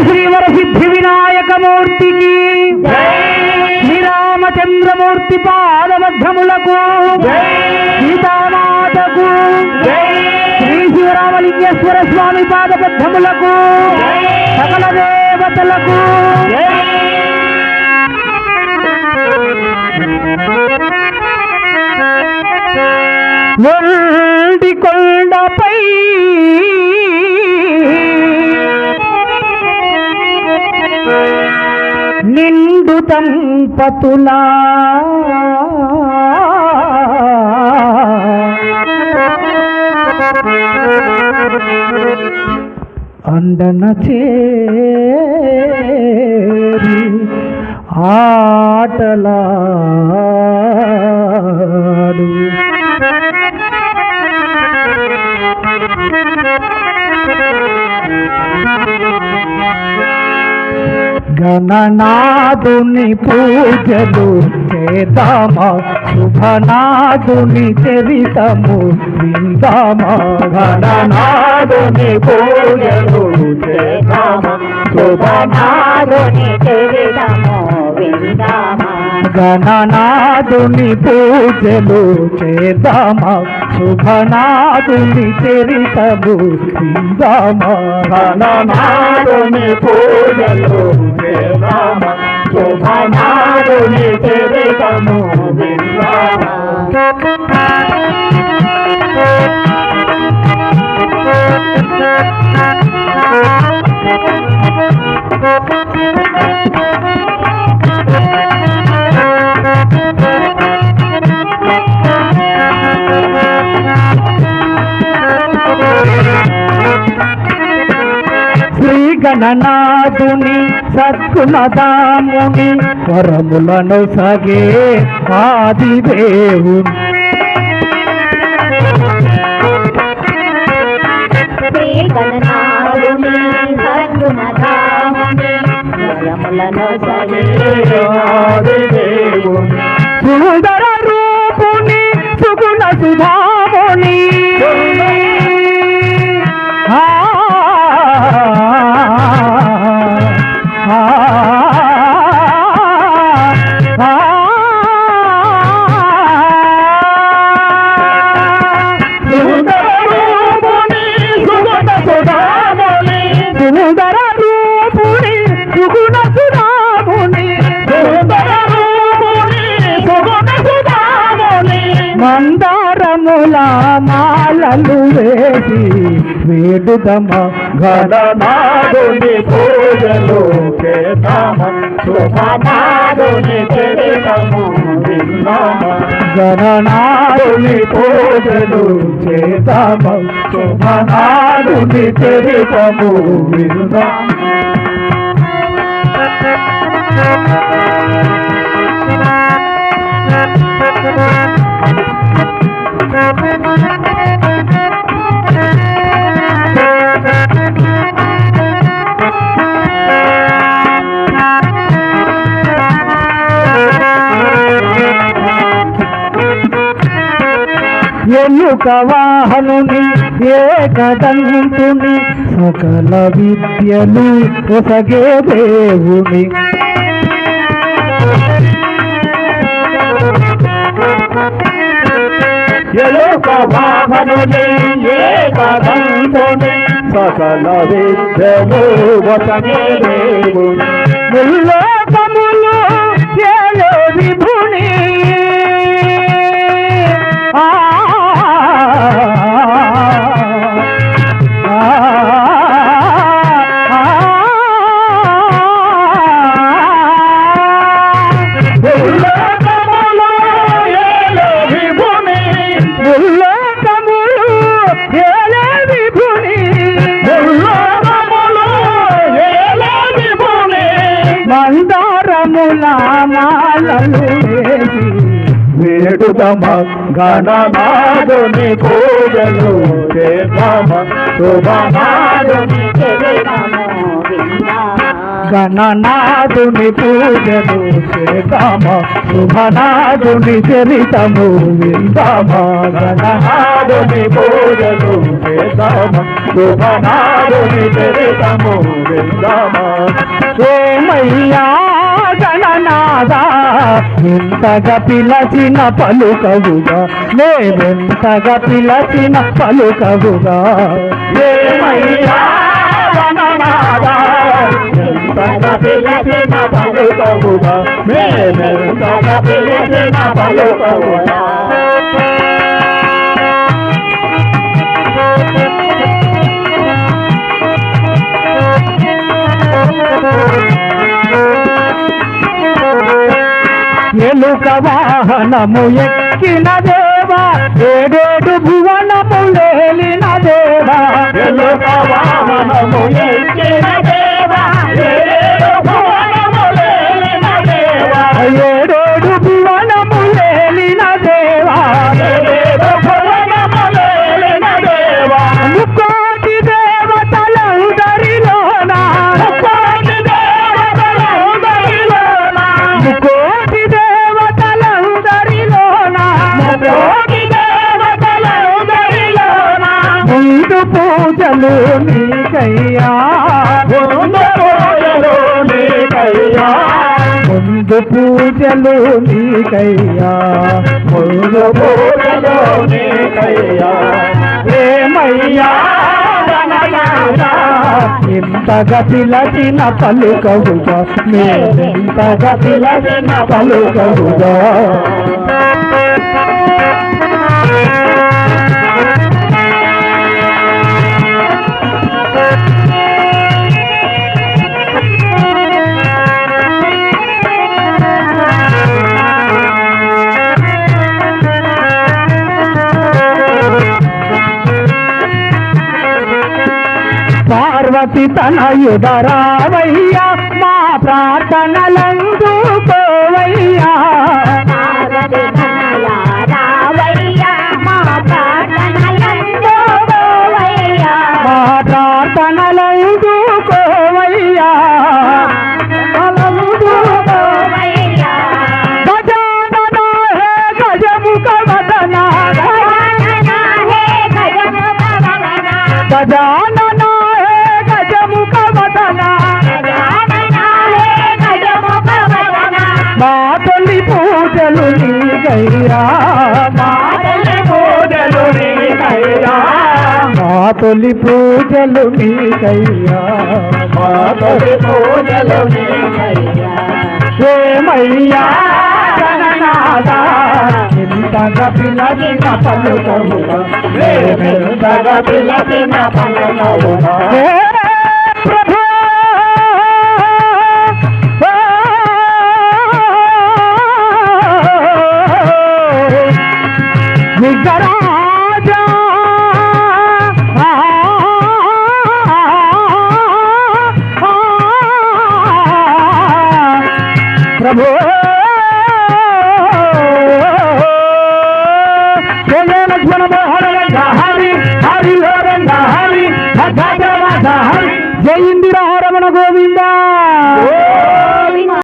శ్రీవర సిద్ధి వినాయక మూర్తికి శ్రీరామచంద్రమూర్తి పాదమధ్యములకు సీతామాతకు శ్రీ శివరామలింగేశ్వర స్వామి పాదబద్ధములకు సకల దేవతలకు ఒంటి నిండు దంపతులా అండన చేరి ఆటలాడు Thank you. గణనాథుని పూజలు చేద్దామా? శుభనాథుని చరితము విందామా? గణనాథుని పూజలు చేద్దామా? శుభనాథుని చరితము గణనాథుని పూజలు చేద్దామా? శుభనాథుని చరితము విందామా? గణనాథుని పూజలు చేద్దామా? శుభనాథుని చరితము శ్రీ గణనాథుని సద్గుణదాముని వరములను సగే ఆదిదేవుని. సుందర రూపుని సుగుణ సుధాముని. వేడుదమా? గణనాథుని పూజలు చేద్దామ శుభనాథుని గణనాథుని పూజలు చేద్దామ శుభనాథుని చరితము విందామ ఎన్నుక వాహనుని ఏకదంతుని సకల విద్యలు ఒసగే దేవుని. ఎలుక వాహనుని ఏకదంతుని సకల విద్యలు ఒసగే దేవుని. మందారముల గణనాథుని పూజలు చేద్దామ శుభనాథుని గణనాథుని పూజలు చేద్దామ? శుభనాథుని చరితము విందామా? గణనాథుని పూజలు చేద్దామ? శుభనాథుని చరితము విందామా? ఏమయ్యా గణనాథ ఇంతగా పిలచిన పలుకవుగా నేనెంతగా పిలచిన పలుకవుగా. ఏమయ్యా గణనాథ ఎంతగా పిలచిన పలుకవుగా నేనెంతగా ఎలుక వాహనము ఎక్కిన దేవా ఏడేడు భువనము లేలిన దేవా. ఎలుక వాహనము ఎక్కిన దేవా. ముకోటి దేవతలందరిలోనా ముకోటి దేవతలందరిలోనా ముందు పూజలు నీకయ్యా. పూజలు నీకయ్యా. ముందు పూజలు నీకయ్యా. ఏమయ్యా గణనాథ, ఇంతగా పిలచిన పలుకవుగా. నేనెంతగా పిలచిన పలుకవుగా. పార్వతి తనయుడరావయ్యా మా ప్రార్థనలందుకోవయ్యా పార్వతి తనయ రావయ్య మా ప్రార్థనలందుకోవయ్య మా ప్రార్థనలందుకోవయ్యా తొలి పూజలు నీకయ్యా. మా తొలి పూజలు నీకయ్యా. ఏమయ్యా గణనాథ ఇంతగా పిలచిన పలుకవుగా మేమెంతగా పిలచిన పలుకవుగా హే ప్రభు